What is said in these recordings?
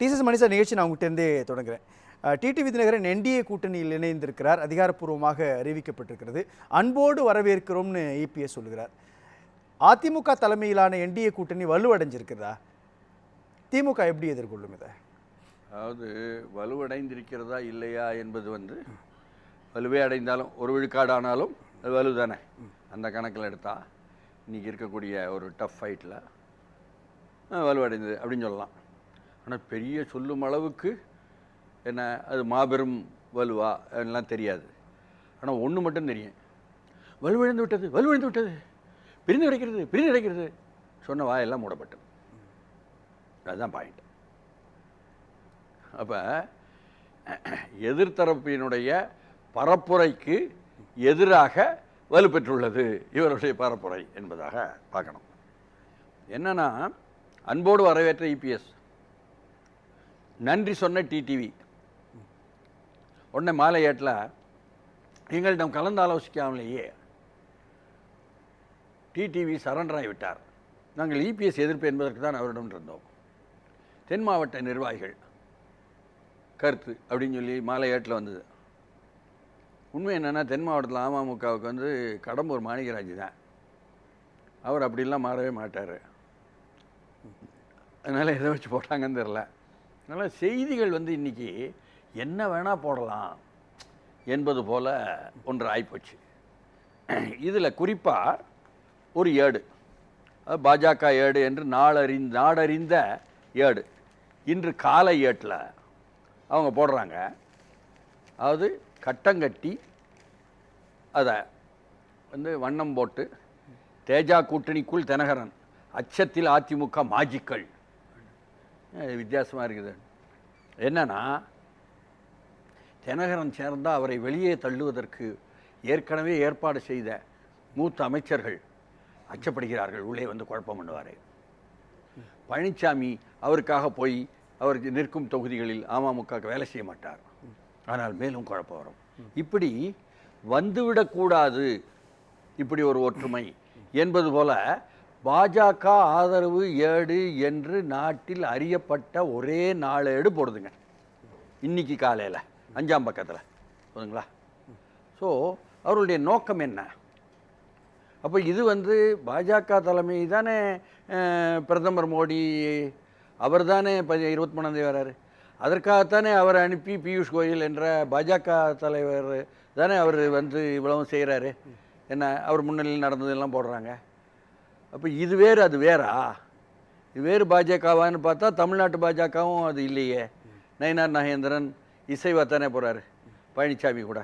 TCS மணி நிகழ்ச்சி நான் உங்கள்கிட்டருந்தே தொடங்குறேன். டிடிவி தினகரன் என்டிஏ கூட்டணியில் இணைந்திருக்கிறார். அதிகாரப்பூர்வமாக அறிவிக்கப்பட்டிருக்கிறது. அன்போடு வரவேற்கிறோம்னு இபிஎஸ் சொல்லுகிறார். அதிமுக தலைமையிலான என்டிஏ கூட்டணி வலுவடைஞ்சிருக்கிறதா? திமுக எப்படி எதிர்கொள்ளும் இதை? அதாவது வலுவடைந்திருக்கிறதா இல்லையா என்பது வந்து வலுவே அடைந்தாலும் ஒரு விழுக்காடு ஆனாலும் அது வலு தானே. அந்த கணக்கில் எடுத்தால் இன்றைக்கி இருக்கக்கூடிய ஒரு டஃப் ஃபைட்டில் வலுவடைந்தது அப்படின்னு சொல்லலாம். ஆனால் பெரிய சொல்லும் அளவுக்கு என்ன அது மாபெரும் வலுவா? எல்லாம் தெரியாது. ஆனால் ஒன்று மட்டும் தெரியும். வலுவிழந்து விட்டது வலுவிழந்து விட்டது. பிரிந்து கிடைக்கிறது பிரிந்து கிடைக்கிறது. சொன்ன வாயெல்லாம் மூடப்பட்டது. அதுதான் பாயிண்ட் அப்போ எதிர்த்தரப்பினுடைய பரப்புரைக்கு எதிராக வலுப்பெற்றுள்ளது இவருடைய பரப்புரை என்பதாக பார்க்கணும். என்னன்னா அன்போடு வரவேற்ற இபிஎஸ் நன்றி சொன்ன டிடிவி உடனே மாலை ஏட்டில் எங்களிடம் கலந்து ஆலோசிக்காமலேயே டிடிவி சரண்டராகிவிட்டார் நாங்கள் இபிஎஸ் எதிர்ப்பு என்பதற்கு தான் அவரிடம் இருந்தோம். தென் மாவட்ட நிர்வாகிகள் கருத்து அப்படின்னு சொல்லி மாலை ஏட்டில் வந்தது. உண்மை என்னென்னா தென் மாவட்டத்தில் அமமுகவுக்கு வந்து கடம்பூர் மாணிகராஜ் தான். அவர் அப்படிலாம் மாறவே மாட்டார். அதனால் எதை வச்சு போட்டாங்கன்னு தெரில. அதனால் செய்திகள் வந்து இன்றைக்கி என்ன வேணால் போடலாம் என்பது போல் ஒன்று ஆகிப்போச்சு இதில் குறிப்பாக ஒரு ஏடு. அது பாஜக ஏடு என்று நாளறிந்த நாடறிந்த ஏடு. இன்று காலை ஏட்டில் அவங்க போடுறாங்க. அதாவது கட்டங்கட்டி அதை வந்து வண்ணம் போட்டு தேஜா கூட்டணிக்குள் தினகரன் அச்சத்தில் அதிமுக மாஜிக்கள். வித்தியாசமாக இருக்குது. என்னன்னா தினகரன் சேர்ந்தால் அவரை வெளியே தள்ளுவதற்கு ஏற்கனவே ஏற்பாடு செய்த மூத்த அமைச்சர்கள் அச்சப்படுகிறார்கள். உள்ளே வந்து குழப்பம் பண்ணுவார். பழனிசாமி அவருக்காக போய் அவருக்கு நிற்கும் தொகுதிகளில் அமமுக வேலை செய்ய மாட்டார். ஆனால் மேலும் குழப்பம் வரும். இப்படி வந்துவிடக்கூடாது. இப்படி ஒரு ஒற்றுமை என்பது போல பாஜக ஆதரவு ஏடு என்று நாட்டில் அறியப்பட்ட ஒரே நாளேடு போடுதுங்க. இன்னைக்கு காலையில் அஞ்சாம் பக்கத்தில். போதுங்களா ஸோ அவருடைய நோக்கம் என்ன? அப்போ இது வந்து பாஜக தலைமை தானே பிரதமர் மோடி அவர் தானே இப்போ இருபத்தி மூணாந்தேதி வராரு. அதற்காகத்தானே அவரை அனுப்பி பியூஷ் கோயல் என்ற பாஜக தலைவர் தானே அவர் வந்து இவ்வளவும் செய்கிறாரு என்ன அவர் முன்னிலையில் நடந்ததெல்லாம் போடுறாங்க. அப்போ இது வேறு அது வேறா? இது வேறு பாஜகவான்னு பார்த்தா தமிழ்நாட்டு பாஜகவும் அது இல்லையே. நயினார் நாகேந்திரன் இசைவா தானே போகிறாரு பழனிசாமி கூட.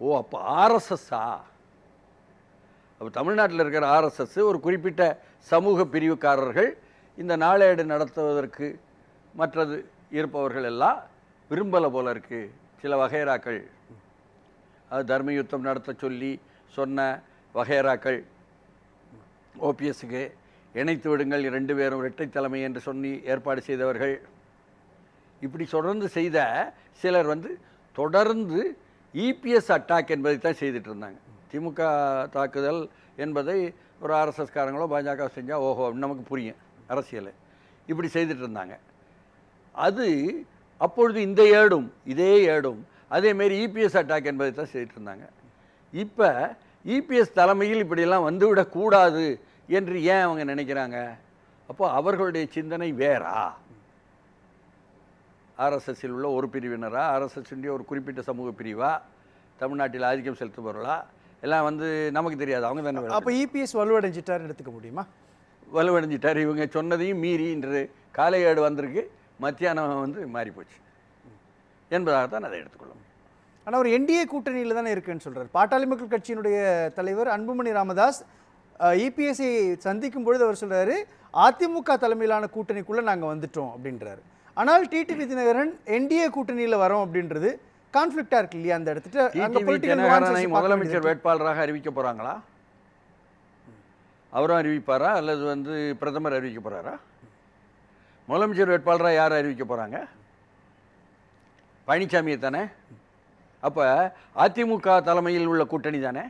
ஓ அப்போ ஆர்எஸ்எஸ்ஸா? அப்போ தமிழ்நாட்டில் இருக்கிற ஆர்எஸ்எஸ் ஒரு குறிப்பிட்ட சமூக பிரிவுக்காரர்கள் இந்த நாளேடு நடத்துவதற்கு மற்றது இருப்பவர்கள் எல்லாம் விரும்பலை போல இருக்குது சில வகைராக்கள் அது தர்மயுத்தம் நடத்த சொல்லி சொன்ன வகைராக்கள் ஓபிஎஸ்க்கு இணைத்து விடுங்கள் ரெண்டு பேரும் இரட்டை தலைமை என்று சொல்லி ஏற்பாடு செய்தவர்கள். இப்படி தொடர்ந்து செய்த சிலர் வந்து தொடர்ந்து இபிஎஸ் அட்டாக் என்பதை தான் செய்துட்டு இருந்தாங்க. திமுக தாக்குதல் என்பதை ஒரு ஆர்எஸ்எஸ் காரங்களோ பாஜக செஞ்சால் ஓஹோ நமக்கு புரியும் அரசியல். இப்படி செய்துட்டு இருந்தாங்க. அது அப்பொழுது இந்த ஏடும் இதே ஏடும் அதேமாரி இபிஎஸ் அட்டாக் என்பதை தான் செய்துட்டு இருந்தாங்க. இப்போ இபிஎஸ் தலைமையில் இப்படியெல்லாம் வந்துவிடக்கூடாது என்று ஏன் அவங்க நினைக்கிறாங்க? அப்போ அவர்களுடைய சிந்தனை வேறா? ஆர்எஸ்எஸ்ஸில் உள்ள ஒரு பிரிவினரா? ஆர்எஸ்எஸ்னுடைய ஒரு குறிப்பிட்ட சமூக பிரிவா? தமிழ்நாட்டில் ஆதிக்கம் செலுத்துபவர்களா? எல்லாம் வந்து நமக்கு தெரியாது. அவங்க தானே அப்போ இபிஎஸ் வலுவடைஞ்சிட்டாருன்னு எடுத்துக்க முடியுமா? வலுவடைஞ்சிட்டார். இவங்க சொன்னதையும் மீறி இன்று காலை ஏடு வந்திருக்கு. மத்தியானம் வந்து மாறி போச்சு என்பதாகத்தான் அதை எடுத்துக்கொள்ளும் ஆனால் அவர் என்டிஏ கூட்டணியில் தானே இருக்குன்னு சொல்றார். பாட்டாளி மக்கள் கட்சியினுடைய தலைவர் அன்புமணி ராமதாஸ் இபிஎஸ்ஐ சந்திக்கும் பொழுது அவர் சொல்றாரு அதிமுக தலைமையிலான கூட்டணிக்குள்ள நாங்க வந்துட்டோம் அப்படின்றாரு. ஆனால் டிடிவி தினகரன் என்டிஏ கூட்டணியில் வரோம் அப்படின்றது கான்ஃப்ளிக்டா இருக்கு இல்லையா அந்த இடத்துல? முதலமைச்சர் வேட்பாளராக அறிவிக்க போறாங்களா? அவரும் அறிவிப்பாரா? அல்லது வந்து பிரதமர் அறிவிக்க போறாரா? முதலமைச்சர் வேட்பாளராக யார் அறிவிக்க போறாங்க? பழனிசாமியை தானே? அப்போ அதிமுக தலைமையில் உள்ள கூட்டணி தானே?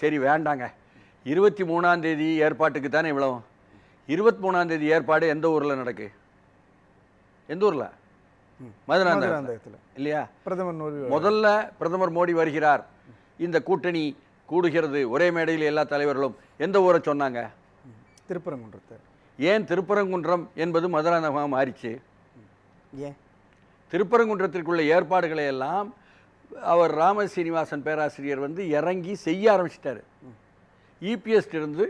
சரி வேண்டாங்க. இருபத்தி மூணாம் தேதி ஏற்பாட்டுக்கு தானே இவ்வளவு? இருபத்தி மூணாம் தேதி ஏற்பாடு எந்த ஊரில் நடக்கு? எந்த ஊரில்? மதுராந்தகத்தில். இல்லையா? பிரதமர் முதல்ல பிரதமர் மோடி வருகிறார். இந்த கூட்டணி கூடுகிறது. ஒரே மேடையில் எல்லா தலைவர்களும். எந்த ஊரை சொன்னாங்க? திருப்பரங்குன்றத்தை. ஏன் திருப்பரங்குன்றம் என்பது மதுராந்தகமாக மாறிச்சு? ஏன்? திருப்பரங்குன்றத்திற்குள்ள ஏற்பாடுகளை எல்லாம் அவர் ராம சீனிவாசன் பேராசிரியர் வந்து இறங்கி செய்ய ஆரம்பிச்சிட்டாரு. இபிஎஸ்டிருந்து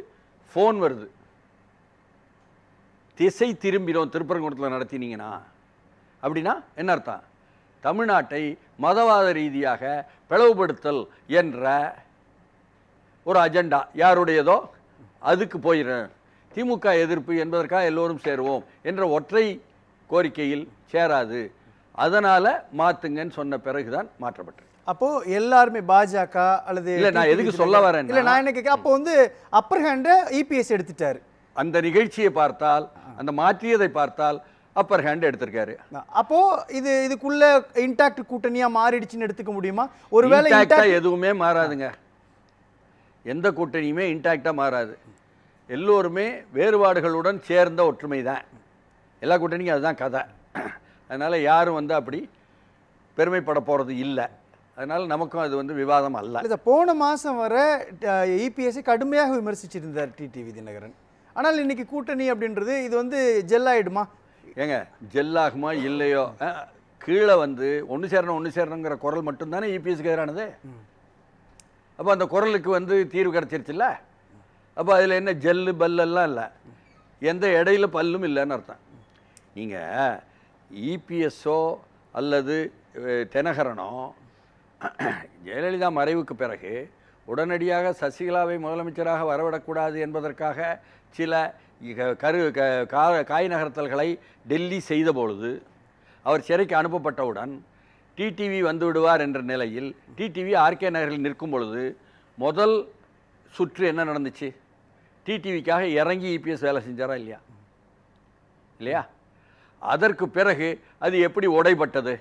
ஃபோன் வருது. திசை திரும்பினோம் திருப்பரங்குளத்தில் நடத்தினீங்கன்னா அப்படின்னா என்ன அர்த்தம்? தமிழ்நாட்டை மதவாத ரீதியாக பிளவுபடுத்தல் என்ற ஒரு அஜெண்டா. யாருடையதோ? அதுக்கு போயிடுறேன். திமுக எதிர்ப்பு என்பதற்காக எல்லோரும் சேருவோம் என்ற ஒற்றை கோரிக்கையில் சேராது. அதனால மாத்துங்கன்னு சொன்ன பிறகுதான் மாற்றப்பட்டது. அப்போ எல்லாருமே பாஜக அல்லது இல்ல, நான் எதுக்கு சொல்ல வரேன்னா- இல்ல நான் என்ன கேட்க அப்போ வந்து அப்பர் ஹேண்ட இபிஎஸ் எடுத்துட்டாரு. அந்த நிகழ்ச்சியை பார்த்தால் அந்த மாற்றியதை பார்த்தால் அப்பர் ஹேண்ட் எடுத்திருக்காரு. அப்போ இது இதுக்குள்ள இன்டாக்ட் கூட்டணியா மாறிடுச்சுன்னு எடுத்துக்க முடியுமா? ஒருவேளை இன்டாக்டா எதுவுமே மாறாதுங்க. எந்த கூட்டணியுமே இன்டாக்டா மாறாது. எல்லோருமே வேறுபாடுகளுடன் சேர்ந்த ஒற்றுமை தான் எல்லா கூட்டணிக்கும் அதுதான் கதை. அதனால யாரும் வந்து அப்படி பெருமைப்பட போறது இல்லை. அதனால நமக்கும் அது வந்து விவாதம் அல்ல. இல்ல, போன மாசம் வர இபிஎஸ்ஐ கடுமையாக விமர்சிச்சிருந்தார் டிடிவி தினகரன் ஆனால் இன்னைக்கு கூட்டணி அப்படின்றது இது வந்து ஜெல் ஆயிடுமா ஏங்க ஜெல்லாகுமா இல்லையோ? கீழே வந்து ஒன்று சேரணும் ஒன்று சேரணுங்கிற குரல் மட்டும்தானே இபிஎஸ்க்கு எதிரானது? அப்போ அந்த குரலுக்கு வந்து தீர்வு கிடச்சிருச்சுல்ல? அப்போ அதில் என்ன ஜெல்லு பல்லெல்லாம் இல்லை. எந்த இடையில பல்லும் இல்லைன்னு அர்த்தம். நீங்கள் இபிஎஸ்ஸோ அல்லது தினகரனோ ஜெயலலிதா மறைவுக்கு பிறகு உடனடியாக சசிகலாவை முதலமைச்சராக வரவிடக்கூடாது என்பதற்காக சில கரு க- கா- காய் நகர்த்தல்களை டெல்லி செய்தபொழுது அவர் சிறைக்கு அனுப்பப்பட்டவுடன் டிடிவி வந்து விடுவார் என்ற நிலையில் டிடிவி ஆர்கே நகரில் நிற்கும் பொழுது முதல் சுற்று என்ன நடந்துச்சு? டிடிவிக்காக இறங்கி இபிஎஸ் வேலை செஞ்சாரா இல்லையா? இல்லையா? அதற்கு பிறகு அது எப்படி உடைபட்டது?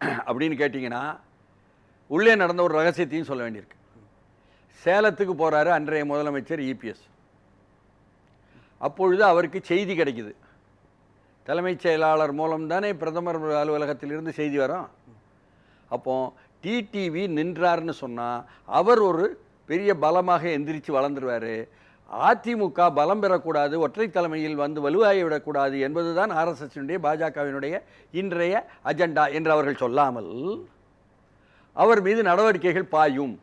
அப்படின்னு கேட்டிங்கன்னா உள்ளே நடந்த ஒரு ரகசியத்தையும் சொல்ல வேண்டியிருக்கு. சேலத்துக்கு போகிறாரு அன்றைய முதலமைச்சர் இபிஎஸ் அப்பொழுது அவருக்கு செய்தி கிடைக்குது. தலைமைச் செயலாளர் மூலம் தானே பிரதமர் அலுவலகத்திலிருந்து செய்தி வரும். அப்போ டிடிவி நின்றார்னு சொன்னால் அவர் ஒரு பெரிய பலமாக எந்திரிச்சு வளர்ந்துருவார். அதிமுக பலம் பெறக்கூடாது ஒற்றை தலைமையில் வந்து வலுவாகி விடக்கூடாது என்பதுதான் ஆர்எஸ்எஸ்னுடைய பாஜகவினுடைய இன்றைய அஜெண்டா என்று அவர்கள் சொல்லாமல் அவர் மீது நடவடிக்கைகள் பாயும்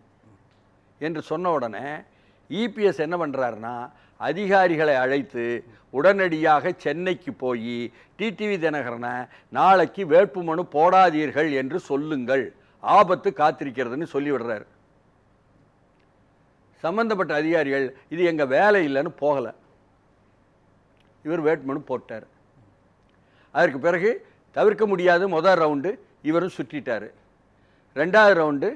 என்று சொன்ன உடனே இபிஎஸ் என்ன பண்ணுறாருன்னா அதிகாரிகளை அழைத்து உடனடியாக சென்னைக்கு போய் டிடிவி தினகரனை நாளைக்கு வேட்புமனு போடாதீர்கள் என்று சொல்லுங்கள் ஆபத்து காத்திருக்கிறதுன்னு சொல்லிவிடுறாரு. சம்பந்தப்பட்ட அதிகாரிகள் இது எங்கள் வேலை இல்லைன்னு போகலை. இவர் வேட்புமனு போட்டார். அதற்கு பிறகு தவிர்க்க முடியாத முதல் ரவுண்டு இவரும் சுற்றிட்டார். ரெண்டாவது ரவுண்டு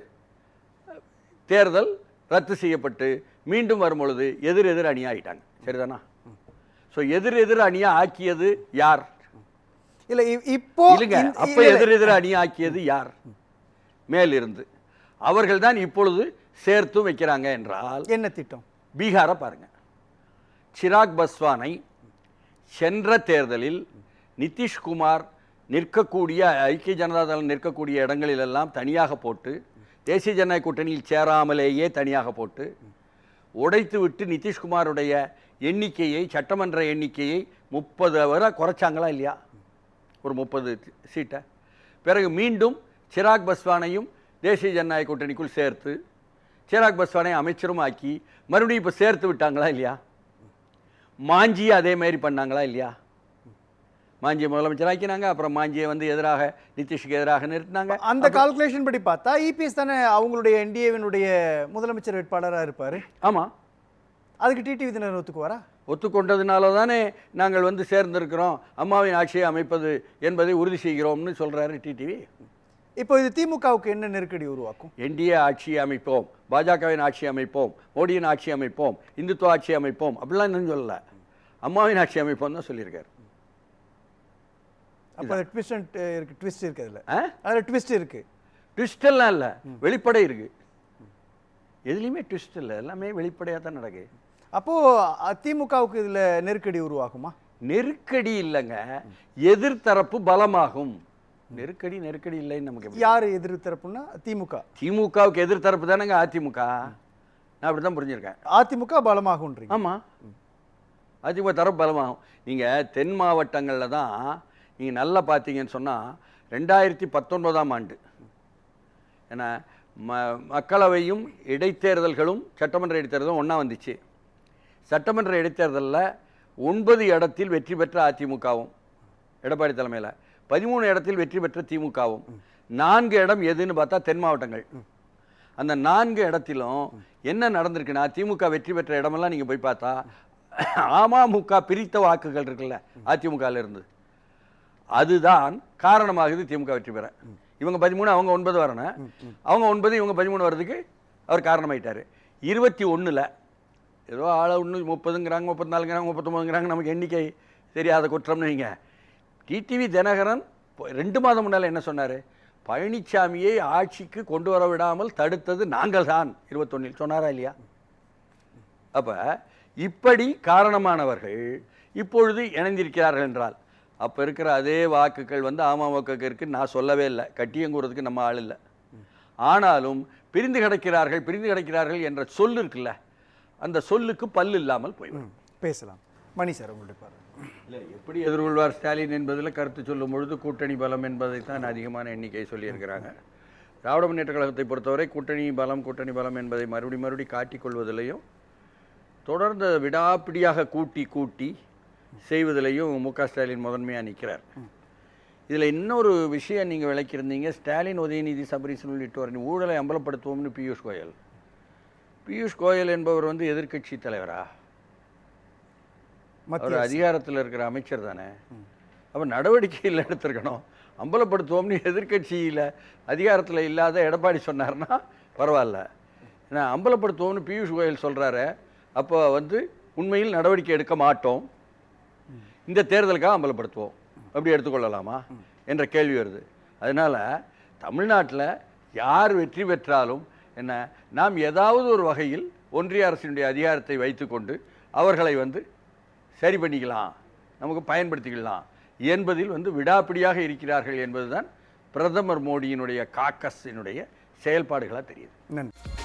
தேர்தல் ரத்து செய்யப்பட்டு மீண்டும் வரும் பொழுது எதிர் எதிர் அணியா ஆயிட்டாங்க சரிதானா? ஸோ எதிர் எதிர் அணியா ஆக்கியது யார்? இல்ல இப்போ இல்லைங்க அப்ப. எதிர் எதிர் அணியா ஆக்கியது யார்? மேலிருந்து. அவர்கள் தான் இப்பொழுது சேர்த்தும் வைக்கிறாங்க என்றால் என்ன திட்டம்? பீகாரை பாருங்க. சிராக் பஸ்வானை சென்ற தேர்தலில் நிதிஷ்குமார் நிற்கக்கூடிய ஐக்கிய ஜனதா தளம் நிற்கக்கூடிய இடங்களிலெல்லாம் தனியாக போட்டு தேசிய ஜனநாயக கூட்டணியில் சேராமலேயே தனியாக போட்டு உடைத்து விட்டு நிதிஷ்குமாருடைய எண்ணிக்கையை சட்டமன்ற எண்ணிக்கையை முப்பது வரை குறைச்சாங்களா இல்லையா? ஒரு முப்பது சீட்டை. பிறகு மீண்டும் சிராக் பஸ்வானையும் தேசிய ஜனநாயக கூட்டணிக்குள் சேர்த்து சிராக் பஸ்வானை அமைச்சரும் ஆக்கி மறுபடியும் இப்போ சேர்த்து விட்டாங்களா இல்லையா? மாஞ்சியை அதே மாதிரி பண்ணாங்களா இல்லையா? மாஞ்சியை முதலமைச்சர் ஆக்கினாங்க அப்புறம் மாஞ்சியை வந்து எதிராக நிதிஷுக்கு எதிராக நிறுத்தினாங்க. அந்த கால்குலேஷன் படி பார்த்தா இபிஎஸ் தானே அவங்களுடைய என்டிஏவினுடைய முதலமைச்சர் வேட்பாளரா இருப்பாரு? ஆமாம் அதுக்கு டிடிவி தினகரன் ஒத்துக்குவாரா? ஒத்துக்கொண்டதுனால தானே நாங்கள் வந்து சேர்ந்திருக்கிறோம். அம்மாவின் ஆட்சியை அமைப்பது என்பதை உறுதி செய்கிறோம்னு சொல்றாரு டிடிவி இப்போ இது திமுகவுக்கு என்ன நெருக்கடி உருவாக்கும்? என்டிஏ ஆட்சியை அமைப்போம் பாஜகவின் ஆட்சி அமைப்போம் மோடியின் ஆட்சி அமைப்போம் இந்துத்துவ ஆட்சி அமைப்போம் அப்படிலாம் இன்னும் சொல்லல. அம்மாவின் ஆட்சி அமைப்போம் தான் சொல்லியிருக்காரு. அப்போ ட்விஸ்ட் இருக்கு ட்விஸ்ட் இருக்கு அதுல. அதுல ட்விஸ்ட் இருக்கு. ட்விஸ்ட் எல்லாம் இல்லை வெளிப்படை இருக்கு. எதுலேயுமே ட்விஸ்ட் இல்லை எல்லாமே வெளிப்படையாக தான் நடக்குது அப்போ அ, திமுகவுக்கு இதுல நெருக்கடி உருவாகுமா? நெருக்கடி இல்லைங்க எதிர்த்தரப்பு பலமாகும். நெருக்கடி நெருக்கடி இல்லைன்னு நமக்கு? யார் எதிர் தரப்புன்னா? திமுக. திமுகவுக்கு எதிர்த்தரப்பு தானேங்க அதிமுக? நான் அப்படி தான் புரிஞ்சிருக்கேன். அதிமுக பலமாகும்ன்றீங்க. ஆமா. அதிமுக தரப்பு பலமாகும். நீங்க தென் மாவட்டங்களில் தான் நீங்க நல்லா பார்த்தீங்கன்னு சொன்னா ரெண்டாயிரத்தி பத்தொன்பதாம் ஆண்டு. ஏன்னா ம மக்களவையும் இடைத்தேர்தல்களும் சட்டமன்ற இடைத்தேர்தலும் ஒன்றா வந்துச்சு. சட்டமன்ற இடைத்தேர்தலில் ஒன்பது இடத்தில் வெற்றி பெற்ற அதிமுகவும் எடப்பாடி தலைமையில். பதிமூணு இடத்தில் வெற்றி பெற்ற திமுகவும் நான்கு இடம் எதுன்னு பார்த்தா தென் மாவட்டங்கள். அந்த நான்கு இடத்திலும் என்ன நடந்திருக்குன்னா திமுக வெற்றி பெற்ற இடமெல்லாம் நீங்கள் போய் பார்த்தா அமமுக பிரித்த வாக்குகள் இருக்குல்ல அதிமுகவில் இருந்து. அதுதான் காரணமாகுது திமுக வெற்றி பெற. இவங்க பதிமூணு அவங்க ஒன்பது வரணும். அவங்க ஒன்பது இவங்க பதிமூணு வர்றதுக்கு அவர் காரணமாயிட்டார். இருபத்தி ஒன்றில் ஏதோ ஆளை ஒன்று முப்பதுங்கிறாங்க முப்பத்தி நாலுங்கிறாங்க முப்பத்தொம்பதுங்கிறாங்க நமக்கு எண்ணிக்கை தெரியாத குற்றம்னு வைங்க. டிடிவி தினகரன் ரெண்டு மாதம் முன்னால் என்ன சொன்னார்? பழனிசாமியை ஆட்சிக்கு கொண்டு வர விடாமல் தடுத்தது நாங்கள் தான் இருபத்தொன்னில். சொன்னாரா இல்லையா? அப்போ இப்படி காரணமானவர்கள் இப்பொழுது இணைந்திருக்கிறார்கள் என்றால் அப்போ இருக்கிற அதே வாக்குகள் வந்து அமமுக இருக்குன்னு நான் சொல்லவே இல்லை. கட்டியங்கூறதுக்கு நம்ம ஆள் இல்லை. ஆனாலும் பிரிந்து கிடக்கிறார்கள் பிரிந்து கிடக்கிறார்கள் என்ற சொல் இருக்குல்ல அந்த சொல்லுக்கு பல்லு இல்லாமல் போய் பேசலாம். மணி சார் உங்களுடைய பாருங்கள் இல்லை எப்படி எதிர்கொள்வார் ஸ்டாலின் என்பதில் கருத்து சொல்லும் பொழுது கூட்டணி பலம் என்பதை தான் அதிகமான எண்ணிக்கை சொல்லியிருக்கிறாங்க. திராவிட முன்னேற்ற கழகத்தை பொறுத்தவரை கூட்டணி பலம் கூட்டணி பலம் என்பதை மறுபடி மறுபடி காட்டிக் கொள்வதிலையும் தொடர்ந்து விடாப்பிடியாக கூட்டி கூட்டி செய்வதிலையும் மு க ஸ்டாலின் முதன்மையாக நிற்கிறார். இதில் இன்னொரு விஷயம் நீங்கள் விளக்கியிருந்தீங்க ஸ்டாலின் உதயநிதி சபரீசன் உள்ளிட்டோர் ஊழலை அம்பலப்படுத்துவோம்னு பியூஷ் கோயல். பியூஷ் கோயல் என்பவர் வந்து எதிர்க்கட்சி தலைவரா? அவர் மத்திய அதிகாரத்தில் இருக்கிற அமைச்சர் தானே. அப்போ நடவடிக்கையில் எடுத்திருக்கணும். அம்பலப்படுத்துவோம்னு எதிர்க்கட்சியில் அதிகாரத்தில் இல்லாத எடப்பாடி சொன்னார்னா பரவாயில்ல. ஏன்னா அம்பலப்படுத்துவோம்னு பியூஷ் கோயல் சொல்கிறாரு அப்போ வந்து உண்மையில் நடவடிக்கை எடுக்க மாட்டோம். இந்த தேர்தலுக்காக அம்பலப்படுத்துவோம். அப்படி எடுத்துக்கொள்ளலாமா என்ற கேள்வி வருது. அதனால தமிழ்நாட்டில் யார் வெற்றி பெற்றாலும் என்ன நாம் ஏதாவது ஒரு வகையில் ஒன்றிய அரசினுடைய அதிகாரத்தை வைத்துக்கொண்டு அவர்களை வந்து சரி பண்ணிக்கலாம். நமக்கு பயன்படுத்திக்கலாம். என்பதில் வந்து விடாப்பிடியாக இருக்கிறார்கள் என்பதுதான் பிரதமர் மோடியினுடைய காக்கஸினுடைய செயல்பாடுகளாக தெரியுது. நன்றி.